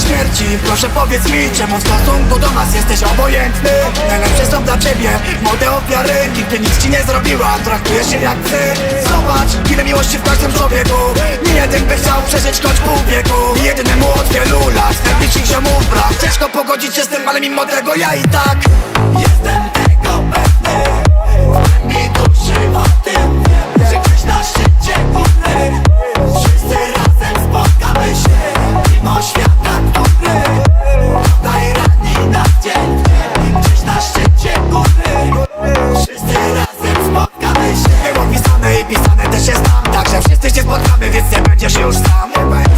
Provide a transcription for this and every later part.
ci Proszę powiedz mi, czemu w stosunku do nas jesteś obojętny? Najlepsze są dla ciebie młode ofiary Nigdy nic ci nie zrobiła, traktujesz się jak ty. Zobacz, ile miłości w każdym człowieku. Nie jeden by chciał przeżyć choć pół wieku. Jedynemu od wielu lat, ich ziomów brak. Ciężko pogodzić się z tym, ale mimo tego ja i tak Jestem jest tam Także wszyscy się spotkamy, więc nie będziesz już sam.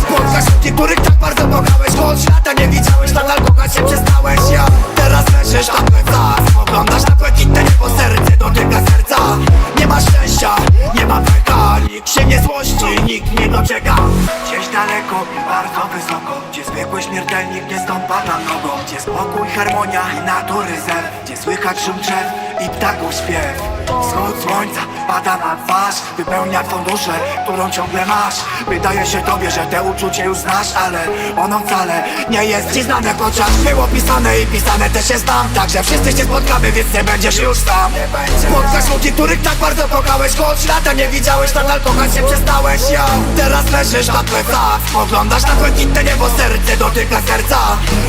Spotkasz ludzi, których tak bardzo kochałeś Choć świata nie widziałeś, nadal kochać się przestałeś. Ja teraz leżysz na plecach Spoglądasz na błękitne niebo, serce dotyka serca. Nie ma szczęścia, nie ma pecha Nikt się nie złości, nikt nie docieka Gdzieś daleko i bardzo wysoko Gdzie zwykły śmiertelnik nie stąpa na nogą Gdzie spokój, harmonia i natury zer Gdzie słychać szum drzew i ptaków śpiew. Wschód słońca pada na twarz Wypełnia twą duszę, którą ciągle masz. Wydaje się tobie, że te uczucie już znasz Ale ono wcale nie jest ci znane. Chociaż było pisane i pisane też jest tam. Także wszyscy się spotkamy, więc nie będziesz już sam. Spotkasz ludzi, których tak bardzo kochałeś Choć lata nie widziałeś, nadal kochać się przestałeś. Ja teraz leżysz na plecach Spoglądasz na błękitne niebo, serce dotyka serca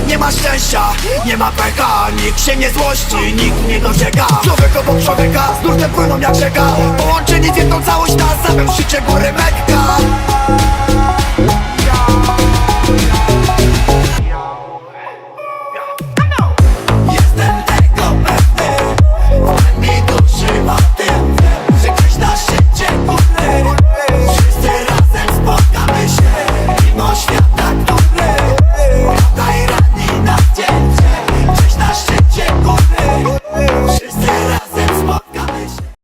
Nie ma szczęścia, nie ma pecha Nikt się nie złości, nikt nie docieka Człowiek obok człowieka, z nurtem płyną jak rzeka. Połączeni w jedną całość na samym